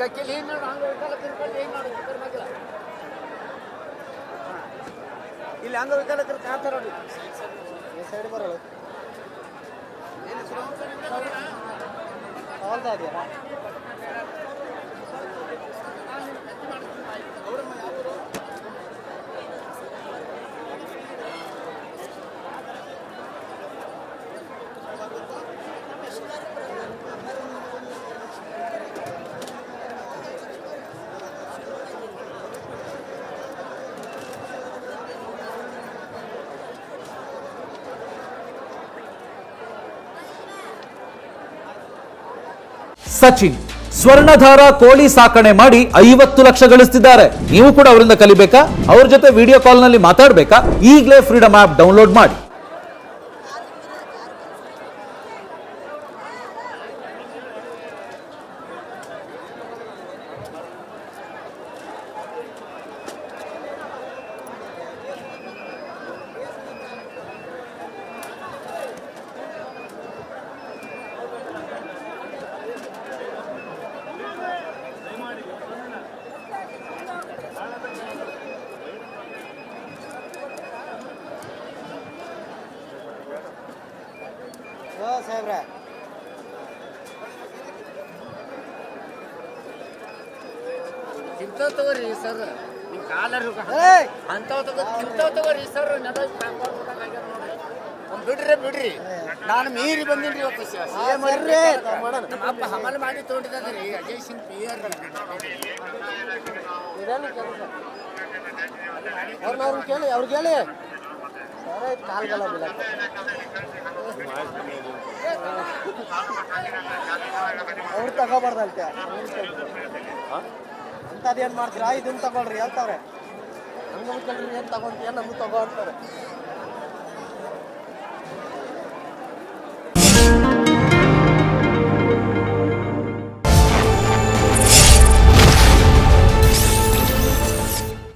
ಗಕ್ಕಿಲಿ ಏನು ಮಾಡು ತಿರ್ಕೊಂಡು ಏನು ಮಾಡು ಇಲ್ಲಿ ನೋಡಿ. ಈ ಸೈಡ್ ಬರೋಳು ಇದೆಯಾ ಸಚಿನ್. ಸ್ವರ್ಣಧಾರ ಕೋಳಿ ಸಾಕಣೆ ಮಾಡಿ ಐವತ್ತು ಲಕ್ಷ ಗಳಿಸ್ತಿದ್ದಾರೆ. ನೀವು ಕೂಡ ಅವರಿಂದ ಕಲಿಬೇಕಾ? ಅವ್ರ ಜೊತೆ ವಿಡಿಯೋ ಕಾಲ್ನಲ್ಲಿ ಮಾತಾಡ್ಬೇಕಾ? ಈಗಲೇ ಫ್ರೀಡಮ್ ಆಪ್ ಡೌನ್ಲೋಡ್ ಮಾಡಿ. ಸಾಹೇಬ್ರ. ತಿಂತಾವ್ ತಗೋರಿ ಸರ್ ನಿಮ್ ಕಾಲರು ಅಂತಾವ್ ತಗೋ ತಿಂತಾವ್ ತಗೋರಿ ಸರ್ ಒಂದ್ ಬಿಡ್ರಿ ಬಿಡ್ರಿ. ನಾನು ಮೀರಿ ಬಂದಿನ್ರಿ ಇವತ್ತು ಸ- CM ಅವ್ರಿಗೆ ನಮ್ಮ ಅಪ್ಪ ಹಮಲ್ ಮಾಡಿ ತಗೊಂಡಿದ್ದಾದ್ರಿ ಅಜಯ್ ಸಿಂಗ್ ಪಿ ಆರ್ ಅವ್ರನ್ನ ಅವ್ರನ್ನ ಕೇಳಿ ಅವ್ರಿಗೆ ಹೇಳಿ. ಸರ್ ಕಾಲ್ಗಲ್ಲ ಅವ್ರು ತಗೋಬಾರ್ದಂತೆ. ಅಂಥದ್ದೇನು ಮಾಡ್ತೀರಾ? ಇದನ್ನು ತಗೊಳ್ರಿ ಹೇಳ್ತಾರೆ. ಹಂಗೆ ಏನ್ ಏನು ತಗೊಂತೀಯ? ನಮ್ಗೆ ತಗೋ ಅಂತಾರೆ.